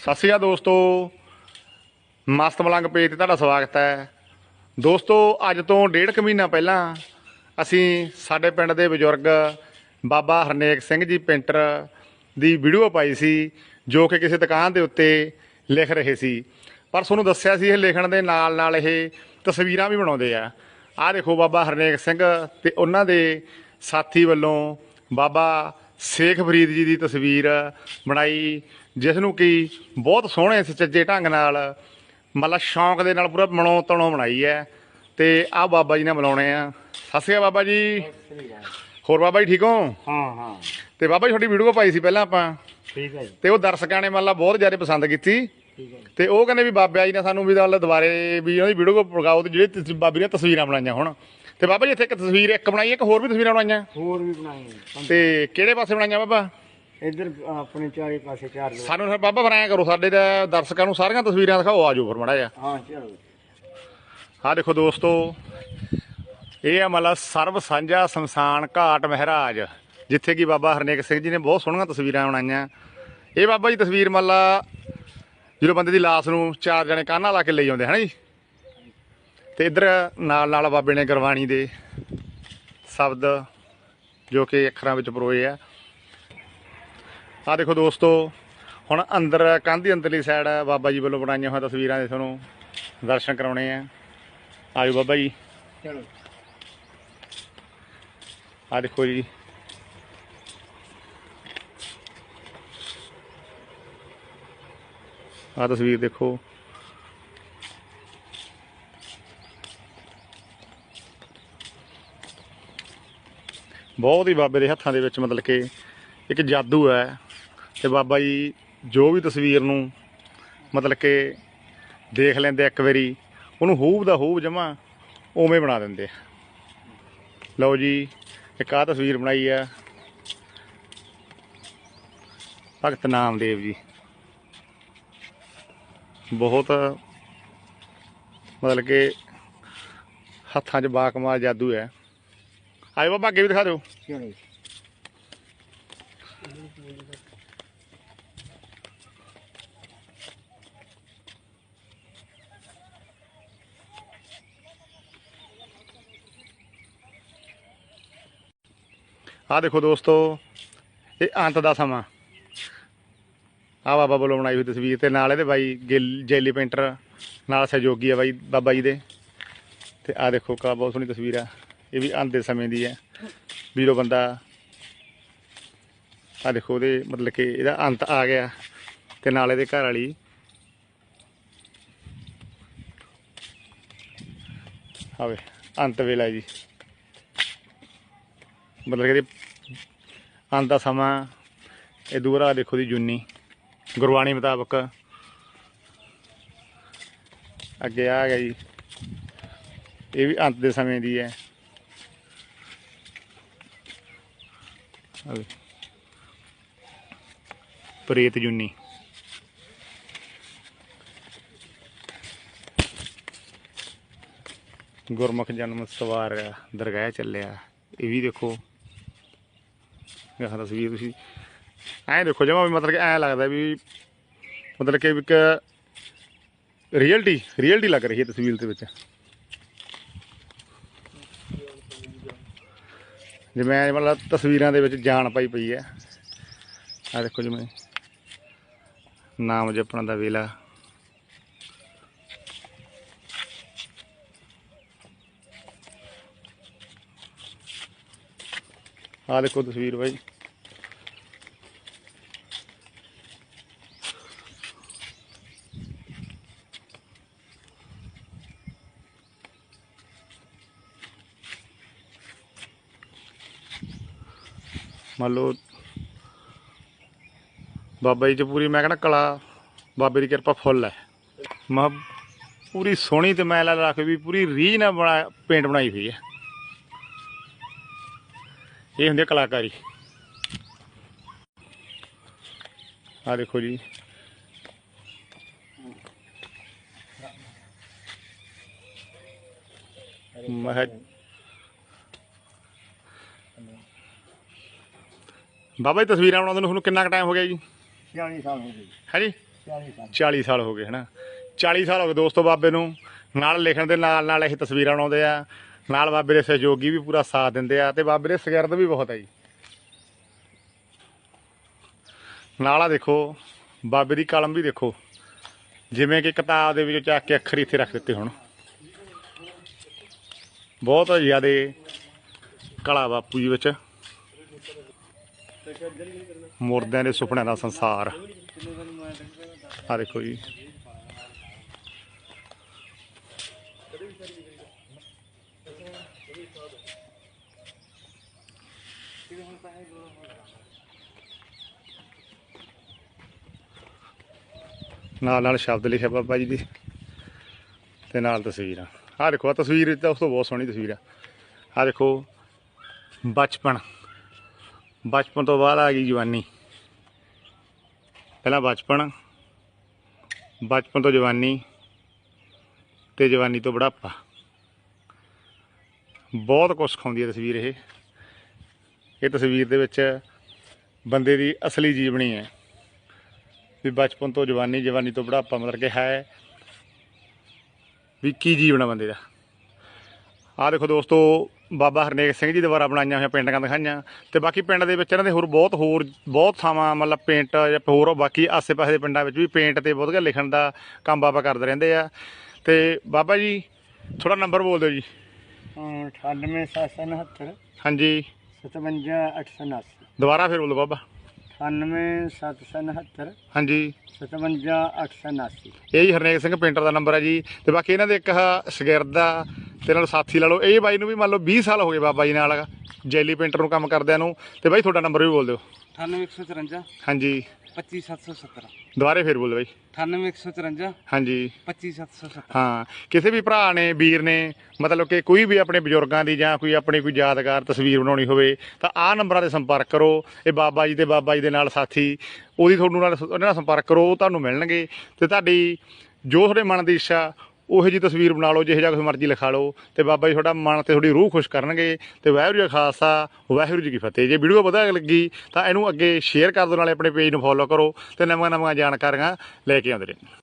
ਸਤਿ ਸ਼੍ਰੀ ਅਕਾਲ ਦੋਸਤੋ। ਮਸਤ ਮਲੰਗ ਪੇਜ ਤੇ ਤੁਹਾਡਾ ਸਵਾਗਤ ਹੈ। ਦੋਸਤੋ, ਅੱਜ ਤੋਂ ਡੇਢ ਕੁ ਮਹੀਨਾ ਪਹਿਲਾਂ ਅਸੀਂ ਸਾਡੇ ਪਿੰਡ ਦੇ ਬਜ਼ੁਰਗ ਬਾਬਾ ਹਰਨੇਕ ਸਿੰਘ ਜੀ ਪੇਂਟਰ ਦੀ ਵੀਡੀਓ ਪਾਈ ਸੀ, ਜੋ ਕਿ ਕਿਸੇ ਦੁਕਾਨ ਦੇ ਉੱਤੇ ਲਿਖ ਰਹੇ ਸੀ। ਪਰ ਤੁਹਾਨੂੰ ਦੱਸਿਆ ਸੀ ਇਹ ਲਿਖਣ ਦੇ ਨਾਲ ਨਾਲ ਇਹ ਤਸਵੀਰਾਂ ਵੀ ਬਣਾਉਂਦੇ ਆ। ਆਹ ਦੇਖੋ ਬਾਬਾ ਹਰਨੇਕ ਸਿੰਘ ਤੇ ਉਹਨਾਂ ਦੇ ਸਾਥੀ ਵੱਲੋਂ ਬਾਬਾ ਸ਼ੇਖ ਫਰੀਦ ਜੀ ਦੀ ਤਸਵੀਰ ਬਣਾਈ ਜਿਸ ਨੂੰ ਕਿ ਬਹੁਤ ਸੋਹਣੇ ਸੁਚੱਜੇ ਢੰਗ ਨਾਲ ਮਤਲਬ ਸ਼ੌਂਕ ਦੇ ਨਾਲ ਪੂਰਾ ਮਨੋਂ ਤਣੋਂ ਬਣਾਈ ਹੈ। ਤੇ ਆਹ ਬਾਬਾ ਜੀ ਨੇ ਬੁਲਾਉਣੇ ਆ। ਅਕਾਲ ਬਾਬਾ ਜੀ। ਹੋਰ ਬਾਬਾ ਜੀ ਠੀਕ ਹੋ? ਹਾਂ ਹਾਂ। ਤੇ ਬਾਬਾ ਜੀ ਤੁਹਾਡੀ ਵੀਡੀਓ ਪਾਈ ਸੀ ਪਹਿਲਾਂ ਆਪਾਂ। ਠੀਕ ਹੈ ਜੀ। ਤੇ ਉਹ ਦਰਸ਼ਕਾਂ ਨੇ ਮਤਲਬ ਬਹੁਤ ਜ਼ਿਆਦਾ ਪਸੰਦ ਕੀਤੀ। ਤੇ ਉਹ ਕਹਿੰਦੇ ਵੀ ਬਾਬਾ ਜੀ ਨੇ ਸਾਨੂੰ ਵੀ ਦੁਬਾਰੇ ਵੀ ਉਹਨਾਂ ਦੀ ਵੀਡੀਓ ਕੋ ਪਗਾਓ ਤੇ ਜਿਹੜੇ ਬਾਬੇ ਦੀਆਂ ਤਸਵੀਰਾਂ ਬਣਾਈਆਂ ਹੁਣ। ਤੇ ਬਾਬਾ ਜੀ ਇੱਥੇ ਇੱਕ ਤਸਵੀਰ ਇੱਕ ਬਣਾਈ ਇੱਕ ਹੋਰ ਵੀ ਤਸਵੀਰਾਂ ਬਣਾਈਆਂ? ਹੋਰ ਵੀ ਬਣਾਏ ਨੇ। ਤੇ ਕਿਹੜੇ ਪਾਸੇ ਬਣਾਈਆਂ ਬਾਬਾ? ਇੱਧਰ ਆਪਣੇ ਚਾਰੇ ਪਾਸੇ ਚਾਰ ਲੋਕ। ਸਾਨੂੰ ਫਿਰ ਬਾਬਾ ਬਣਾਇਆ ਕਰੋ ਸਾਡੇ ਦਾ ਦਰਸ਼ਕਾਂ ਨੂੰ ਸਾਰੀਆਂ ਤਸਵੀਰਾਂ ਦਿਖਾਓ ਆਜੋ ਫਿਰ ਮੜਾ ਜਾ ਹਾਂ ਚਲੋ। ਆਹ ਦੇਖੋ ਦੋਸਤੋ ਇਹ ਆ ਮਤਲਬ ਸਰਬ ਸਾਂਝਾ ਸ਼ਮਸ਼ਾਨ ਘਾਟ ਮਹਾਰਾਜ ਜਿੱਥੇ ਕਿ ਬਾਬਾ ਹਰਨੇਕ ਸਿੰਘ ਜੀ ਨੇ ਬਹੁਤ ਸੋਹਣੀਆਂ ਤਸਵੀਰਾਂ ਬਣਾਈਆਂ। ਇਹ ਬਾਬਾ ਜੀ ਤਸਵੀਰ ਮੱਲਾ ਜਦੋਂ ਬੰਦੇ ਦੀ ਲਾਸ਼ ਨੂੰ ਚਾਰ ਜਣੇ ਕਾਨਾ ਲਾ ਕੇ ਲਈ ਆਉਂਦੇ ਹਨ ਜੀ? ਤੇ ਇੱਧਰ ਨਾਲ ਨਾਲ ਬਾਬੇ ਨੇ ਗੁਰਬਾਣੀ ਦੇ ਸ਼ਬਦ ਜੋ ਕਿ ਅੱਖਰਾਂ ਵਿੱਚ ਪਰੋਏ ਆ। ਆ ਦੇਖੋ ਦੋਸਤੋ ਹੁਣ ਅੰਦਰ ਕੰਧ ਦੀ ਅੰਦਰਲੀ ਸਾਈਡ ਬਾਬਾ ਜੀ ਵੱਲੋਂ ਬਣਾਈਆਂ ਹੋਈਆਂ ਤਸਵੀਰਾਂ ਦੇ ਤੁਹਾਨੂੰ ਦਰਸ਼ਨ ਕਰਾਉਣੇ ਆ। ਆਜੋ ਬਾਬਾ ਜੀ। ਚਲੋ। ਆ ਦੇਖੋ ਜੀ। ਆ ਤਸਵੀਰ ਦੇਖੋ। ਬਹੁਤ ਹੀ ਬਾਬੇ ਦੇ ਹੱਥਾਂ ਦੇ ਵਿੱਚ ਮਤਲਬ ਕਿ ਇੱਕ ਜਾਦੂ ਹੈ ਤੇ ਬਾਬਾ ਜੀ ਜੋ ਵੀ ਤਸਵੀਰ ਨੂੰ ਮਤਲਬ ਕਿ ਦੇਖ ਲੈਂਦੇ ਇੱਕ ਵਾਰੀ, ਉਹਨੂੰ ਹੂਬ ਦਾ ਹੂਬ ਜਮਾ ਉਵੇਂ ਬਣਾ ਦਿੰਦੇ ਲਓ ਜੀ, ਇੱਕ ਆਹ ਤਸਵੀਰ ਬਣਾਈ ਆ। ਭਗਤ ਨਾਮਦੇਵ ਜੀ। ਬਹੁਤ ਮਤਲਬ ਕਿ ਹੱਥਾਂ 'ਚ ਬਾਕਮਾਲ ਜਾਦੂ ਹੈ। ਆਏ ਬਾਬਾ, ਅੱਗੇ ਵੀ ਦਿਖਾ ਦਿਓ। ਚਲੋ ਆਹ ਦੇਖੋ ਦੋਸਤੋ, ਇਹ ਅੰਤ ਦਾ ਸਮਾਂ। ਆਹ ਬਾਬਾ ਵੱਲੋਂ ਬਣਾਈ ਹੋਈ ਤਸਵੀਰ ਤੇ ਨਾਲ ਇਹਦੇ ਬਾਈ ਗਿੱਲ- ਜੈਲੀ ਪੇਂਟਰ, ਨਾਲ ਸਹਿਯੋਗੀ ਆ ਬਾਈ, ਬਾਬਾ ਜੀ ਦੇ। ਤੇ ਆਹ ਦੇਖੋ ਕਾ ਬਹੁਤ ਸੋਹਣੀ ਤਸਵੀਰ ਆ। ਇਹ ਵੀ ਅੰਤ ਦੇ ਸਮੇਂ ਦੀ ਹੈ। ਵੀਰੋ ਬੰਦਾ ਆਹ ਦੇਖੋ ਉਹਦੇ ਮਤਲਬ ਕਿ ਇਹਦਾ ਅੰਤ ਆ ਗਿਆ ਤੇ ਨਾਲ ਇਹਦੇ ਘਰ ਵਾਲੀ ਆਵੇ, ਅੰਤ ਵੇਲਾ ਜੀ। ਮਤਲਬ ਕਿ ਅੰਤ ਦਾ ਸਮਾਂ, ਇਹ ਦੂਰਾ ਦੇਖੋ ਦੀ ਜੁਨੀ। ਗੁਰਬਾਣੀ ਮੁਤਾਬਕ ਅੱਗੇ ਆ ਗਿਆ ਜੀ। ਇਹ ਵੀ ਅੰਤ ਦੇ ਸਮੇਂ ਦੀ ਹੈ। ਆ ਪ੍ਰੇਤ ਜੁਨੀ। ਗੁਰਮੁਖ ਜਨਮ ਸਵਾਰ ਦਰਗਾਹ ਚੱਲਿਆ। ਇਹ ਵੀ ਦੇਖੋ। ਇਹ ਤਸਵੀਰ ਤੁਸੀਂ। ਐਂ ਦੇਖੋ, ਜਮਾ ਵੀ ਮਤਲਬ ਕਿ ਐਂ ਲੱਗਦਾ ਵੀ ਮਤਲਬ ਕਿ ਇੱਕ ਰੀਅਲਟੀ ਰੀਅਲਟੀ ਲੱਗ ਰਹੀ ਹੈ ਤਸਵੀਰ ਦੇ ਵਿੱਚ। ਜਿਵੇਂ ਮਤਲਬ ਤਸਵੀਰਾਂ ਦੇ ਵਿੱਚ ਜਾਨ ਪਾਈ ਪਈ ਹੈ। ਆ ਦੇਖੋ ਜਿਵੇਂ ਨਾਮ ਜਪਣ ਦਾ ਵੇਲਾ। ਆ ਦੇਖੋ ਤਸਵੀਰ ਬਾਈ। ਮੰਨ ਲਓ, ਬਾਬਾ ਜੀ ਚ ਪੂਰੀ, ਮੈਂ ਕਹਿੰਦਾ ਕਲਾ, ਬਾਬੇ ਦੀ ਕਿਰਪਾ ਫੁੱਲ ਹੈ। ਮੈਂ ਪੂਰੀ ਸੋਹਣੀ ਤੇ ਮੈਂ ਲਾ ਲਾ ਵੀ ਪੂਰੀ ਰੀਝ ਨਾਲ ਬਣਾ, ਪੇਂਟ ਬਣਾਈ ਹੋਈ ਹੈ। ਇਹ ਹੁੰਦੀ ਕਲਾਕਾਰੀ। ਆ ਦੇਖੋ ਜੀ। ਮੈਂ ਬਾਬਾ ਜੀ ਤਸਵੀਰਾਂ ਬਣਾਉਂਦੇ ਨੂੰ ਤੁਹਾਨੂੰ ਕਿੰਨਾ ਕੁ ਟਾਈਮ ਹੋ ਗਿਆ ਜੀ? 40 ਸਾਲ ਹੋ ਗਏ ਹੈ ਜੀ? 40 ਸਾਲ। 40 ਸਾਲ ਹੋ ਗਏ ਹਨਾ 40 ਸਾਲ ਹੋ ਗਏ ਦੋਸਤੋ ਬਾਬੇ ਨੂੰ। ਨਾਲ ਲਿਖਣ ਦੇ ਨਾਲ ਨਾਲ ਇਹ ਤਸਵੀਰਾਂ ਬਣਾਉਂਦੇ ਆ। ਨਾਲ ਬਾਬੇ ਦੇ ਸਹਿਯੋਗੀ ਵੀ ਪੂਰਾ ਸਾਥ ਦਿੰਦੇ ਆ ਤੇ ਬਾਬੇ ਦੇ ਸ਼ਗਿਰਦ ਵੀ ਬਹੁਤ ਆ ਜੀ। ਨਾਲ ਆ ਦੇਖੋ ਬਾਬੇ ਦੀ ਕਲਮ ਵੀ ਦੇਖੋ। ਜਿਵੇਂ ਕਿ ਕਿਤਾਬ ਦੇ ਵਿੱਚੋਂ ਚੱਕ ਕੇ ਅੱਖਰ ਇੱਥੇ ਰੱਖ ਦਿੱਤੇ ਹੁਣ। ਬਹੁਤ ਜ਼ਿਆਦੇ ਕਲਾ ਬਾਪੂ ਜੀ ਵਿੱਚ। ਮੁਰਦਿਆਂ ਦੇ ਸੁਪਨਿਆਂ ਦਾ ਸੰਸਾਰ। ਆ ਦੇਖੋ ਜੀ। ਨਾਲ ਨਾਲ ਸ਼ਬਦ ਲਿਖਿਆ ਬਾਬਾ ਜੀ ਦੀ। ਤੇ ਨਾਲ ਤਸਵੀਰਾਂ ਆਹ ਦੇਖੋ, ਆਹ ਤਸਵੀਰ ਤਾਂ ਉਸ ਤੋਂ ਬਹੁਤ ਸੋਹਣੀ ਤਸਵੀਰ ਆ। ਆਹ ਦੇਖੋ, ਬਚਪਨ। ਬਚਪਨ ਤੋਂ ਬਾਅਦ ਆ ਗਈ ਜਵਾਨੀ। ਪਹਿਲਾਂ ਬਚਪਨ ਬਚਪਨ ਤੋਂ ਜਵਾਨੀ ਤੇ ਜਵਾਨੀ ਤੋਂ ਬੁਢਾਪਾ। ਬਹੁਤ ਕੁਝ ਸਿਖਾਉਂਦੀ ਹੈ ਤਸਵੀਰ ਇਹ। ਇਹ ਤਸਵੀਰ ਦੇ ਵਿੱਚ ਬੰਦੇ ਦੀ ਅਸਲੀ ਜੀਵਨੀ ਹੈ। ਵੀ ਬਚਪਨ ਤੋਂ ਜਵਾਨੀ ਜਵਾਨੀ ਤੋਂ ਬੁਢਾਪਾ ਮਤਲਬ ਕਿ ਹੈ ਵੀ ਕੀ ਜੀਵਨ ਆ ਬੰਦੇ ਦਾ। ਆਹ ਦੇਖੋ ਦੋਸਤੋ ਬਾਬਾ ਹਰਨੇਕ ਸਿੰਘ ਜੀ ਦੁਆਰਾ ਬਣਾਈਆਂ ਹੋਈਆਂ ਪੇਂਟਿੰਗਾਂ ਦਿਖਾਈਆਂ। ਤੇ ਬਾਕੀ ਪਿੰਡ ਦੇ ਵਿੱਚ ਇਹਨਾਂ ਦੇ ਹੋਰ ਬਹੁਤ ਹੋਰ ਬਹੁਤ ਥਾਵਾਂ ਮਤਲਬ ਪੇਂਟ ਜਾਂ ਹੋਰ ਬਾਕੀ ਆਸੇ-ਪਾਸੇ ਦੇ ਪਿੰਡਾਂ ਵਿੱਚ ਵੀ ਪੇਂਟ ਤੇ ਬਹੁਤ ਵਧੀਆ ਲਿਖਣ ਦਾ ਕੰਮ ਬਾਬਾ ਕਰਦੇ ਰਹਿੰਦੇ ਆ। ਤੇ ਬਾਬਾ ਜੀ ਥੋੜਾ ਨੰਬਰ ਬੋਲ ਦਿਓ ਜੀ। 98 779 ਹਾਂਜੀ। 57 879 ਦੁਬਾਰਾ ਫਿਰ ਬੋਲੋ ਬਾਬਾ। 98 779 ਹਾਂਜੀ। 57 879 ਇਹ ਜੀ ਹਰਨੇਕ ਸਿੰਘ ਪੇਂਟਰ ਦਾ ਨੰਬਰ ਹੈ ਜੀ। ਤੇ ਬਾਕੀ ਇਹਨਾਂ ਦੇ ਇੱਕ ਸ਼ਗਿਰਦ ਆ ਤੇ ਨਾਲ ਸਾਥੀ ਲਾ ਲਓ। ਇਹ ਬਾਈ ਨੂੰ ਵੀ ਮੰਨ ਲਓ 20 ਸਾਲ ਹੋ ਗਏ ਬਾਬਾ ਜੀ ਨਾਲ ਜੈਲੀ ਪੇਂਟਰ ਨੂੰ ਕੰਮ ਕਰਦਿਆਂ ਨੂੰ। ਤੇ ਬਾਈ ਤੁਹਾਡਾ ਨੰਬਰ ਵੀ ਬੋਲ ਦਿਓ। 98154 ਹਾਂਜੀ। 25770 ਦੁਬਾਰੇ ਫਿਰ ਬੋਲ ਬਾਈ। 98154 ਹਾਂਜੀ। 25770 ਹਾਂ। ਕਿਸੇ ਵੀ ਭਰਾ ਨੇ ਵੀਰ ਨੇ ਮਤਲਬ ਕਿ ਕੋਈ ਵੀ ਆਪਣੇ ਬਜ਼ੁਰਗਾਂ ਦੀ ਜਾਂ ਕੋਈ ਆਪਣੀ ਕੋਈ ਯਾਦਗਾਰ ਤਸਵੀਰ ਬਣਾਉਣੀ ਹੋਵੇ ਤਾਂ ਆਹ ਨੰਬਰਾਂ ਤੇ ਸੰਪਰਕ ਕਰੋ। ਇਹ ਬਾਬਾ ਜੀ ਤੇ ਬਾਬਾ ਜੀ ਦੇ ਨਾਲ ਸਾਥੀ ਉਹਦੀ ਤੁਹਾਨੂੰ ਨਾਲ ਉਹਨਾਂ ਨਾਲ ਸੰਪਰਕ ਕਰੋ ਉਹ ਤੁਹਾਨੂੰ ਮਿਲਣਗੇ। ਤੇ ਤੁਹਾਡੀ ਜੋ ਤੁਹਾਡੇ ਮਨ ਦੀ ਇੱਛਾ ਉਹੋ ਜੀ ਤਸਵੀਰ ਬਣਾ ਲਓ, ਜਿਹੋ ਜਿਹਾ ਕੋਈ ਮਰਜ਼ੀ ਲਿਖਾ ਲਓ ਤੇ ਬਾਬਾ ਜੀ ਤੁਹਾਡਾ ਮਨ ਤੇ ਤੁਹਾਡੀ ਰੂਹ ਖੁਸ਼ ਕਰਨਗੇ ਤੇ ਵਾਹਿਗੁਰੂ ਜੀ ਖਾਲਸਾ, ਵਾਹਿਗੁਰੂ ਜੀ ਕੀ ਫਤਿਹ। ਜੇ ਵੀਡੀਓ ਵਧੀਆ ਲੱਗੀ ਤਾਂ ਇਹਨੂੰ ਅੱਗੇ ਸ਼ੇਅਰ ਕਰ ਦਿਓ, ਨਾਲੇ ਆਪਣੇ ਪੇਜ ਨੂੰ ਫੋਲੋ ਕਰੋ ਤੇ ਨਵੀਆਂ ਨਵੀਆਂ ਜਾਣਕਾਰੀਆਂ ਲੈ ਕੇ ਆਉਂਦੇ ਰਹੋ